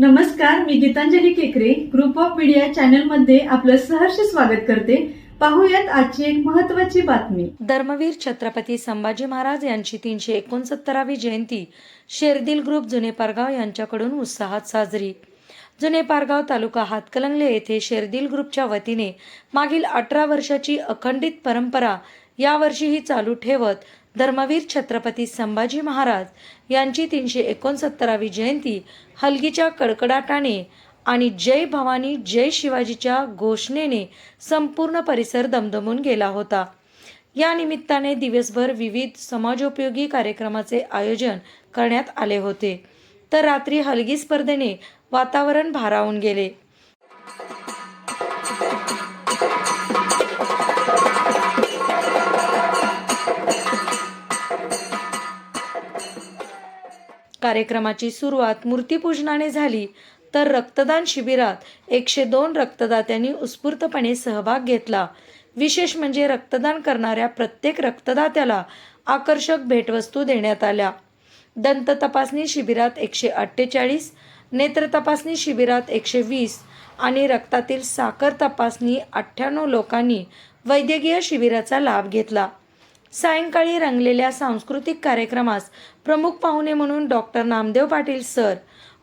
नमस्कार मी गीतांजली केकरे. Group of media चॅनलमध्ये आपलं सहर्ष स्वागत करते. पाहूयात आजची एक महत्वाची बातमी. धर्मवीर छत्रपती संभाजी महाराज यांची तीनशे एकोणसत्तरावी जयंती शेरदिल ग्रुप जुने पारगाव यांच्याकडून उत्साहात साजरी. जुने पारगाव तालुका हातकलंगले येथे शेरदिल ग्रुपच्या वतीने मागील अठरा वर्षाची अखंडित परंपरा यावर्षीही चालू ठेवत धर्मवीर छत्रपती संभाजी महाराज यांची तीनशे एकोणसत्तरावी जयंती हलगीच्या कडकडाटाने आणि जय भवानी जय शिवाजीच्या घोषणेने संपूर्ण परिसर दमदमून गेला होता. या निमित्ताने दिवसभर विविध समाजोपयोगी कार्यक्रमाचे आयोजन करण्यात आले होते. तर रात्री हलगी स्पर्धेने वातावरण भारावून गेले. कार्यक्रमाची सुरुवात मूर्तीपूजनाने झाली. तर रक्तदान शिबिरात एकशे दोन रक्तदात्यांनी उत्स्फूर्तपणे सहभाग घेतला. विशेष म्हणजे रक्तदान करणाऱ्या प्रत्येक रक्तदात्याला आकर्षक भेटवस्तू देण्यात आल्या. दंत तपासणी शिबिरात एकशे अठ्ठेचाळीस नेत्र तपासणी शिबिरात एकशे वीस आणि रक्तातील साखर तपासणी अठ्ठ्याण्णव लोकांनी वैद्यकीय शिबिराचा लाभ घेतला. सायंकाळी रंगलेल्या सांस्कृतिक कार्यक्रमास प्रमुख पाहुणे म्हणून डॉक्टर नामदेव पाटील सर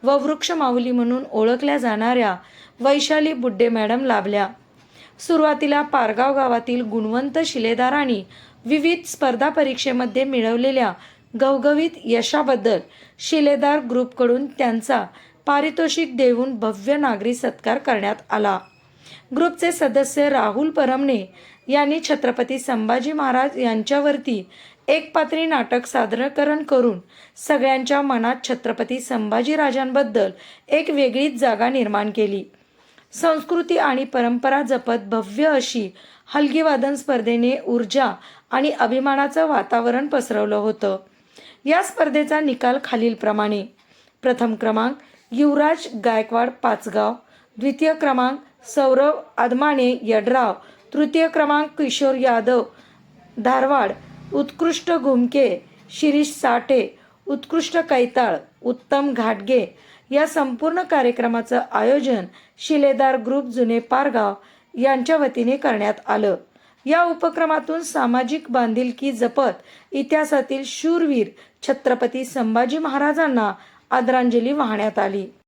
व वृक्ष माऊली म्हणून ओळखल्या जाणाऱ्या वैशाली बुड्डे मॅडम लाभल्या. सुरुवातीला पारगाव गावातील गुणवंत शिलेदारांनी विविध स्पर्धा परीक्षेमध्ये मिळवलेल्या घवघवीत यशाबद्दल शिलेदार ग्रुपकडून त्यांचा पारितोषिक देऊन भव्य नागरी सत्कार करण्यात आला. ग्रुपचे सदस्य राहुल परमणे यांनी छत्रपती संभाजी महाराज यांच्यावरती एक पात्री नाटक सादरीकरण करून सगळ्यांच्या मनात छत्रपती संभाजीराजांबद्दल एक वेगळीच जागा निर्माण केली. संस्कृती आणि परंपरा जपत भव्य अशी हलगीवादन स्पर्धेने ऊर्जा आणि अभिमानाचं वातावरण पसरवलं होतं. या स्पर्धेचा निकाल खालीलप्रमाणे. प्रथम क्रमांक युवराज गायकवाड पाचगाव. द्वितीय क्रमांक सौरव आदमाने यड्राव तृतीय क्रमांक किशोर यादव धारवाड उत्कृष्ट घुमके शिरीष साठे उत्कृष्ट कैताळ उत्तम घाटगे या संपूर्ण कार्यक्रमाचं आयोजन शिलेदार ग्रुप जुने पारगाव यांच्या वतीने करण्यात आलं. या उपक्रमातून सामाजिक बांधिलकी जपत इतिहासातील शूरवीर छत्रपती संभाजी महाराजांना आदरांजली वाहण्यात आली.